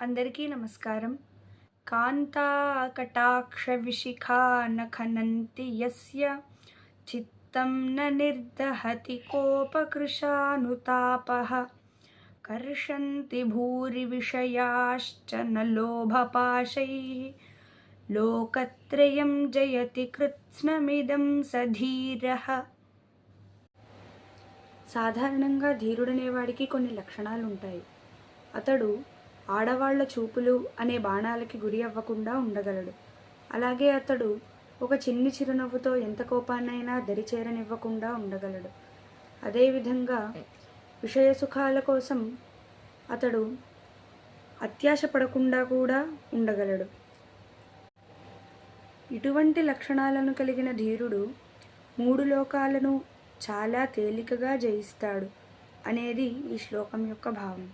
అందరికీ నమస్కారం. కాంతాకటాక్షవిశిఖా నఖనంతి యస్య చిత్తం న నిర్దహతి కోపకృశానుతాపः. కర్షంతి భూరి విషయాశ్చ న లోభపాశైः. లోకత్రయం జయతి కృత్స్నమిదం సధీర. సాధారణంగా ధీరుడనేవాడికి కొన్ని లక్షణాలు ఉంటాయి అతడు ఆడవాళ్ళ చూపులు అనే బాణాలకి గురి అవ్వకుండా ఉండగలడు. అలాగే అతడు ఒక చిన్ని చిరునవ్వుతో ఎంత కోపాన్నైనా దరిచేరనివ్వకుండా ఉండగలడు. అదేవిధంగా విషయ సుఖాల కోసం అతడు అత్యాశ పడకుండా కూడా ఉండగలడు. ఇటువంటి లక్షణాలను కలిగిన ధీరుడు మూడు లోకాలను చాలా తేలికగా జయిస్తాడు అనేది ఈ శ్లోకం యొక్క భావం.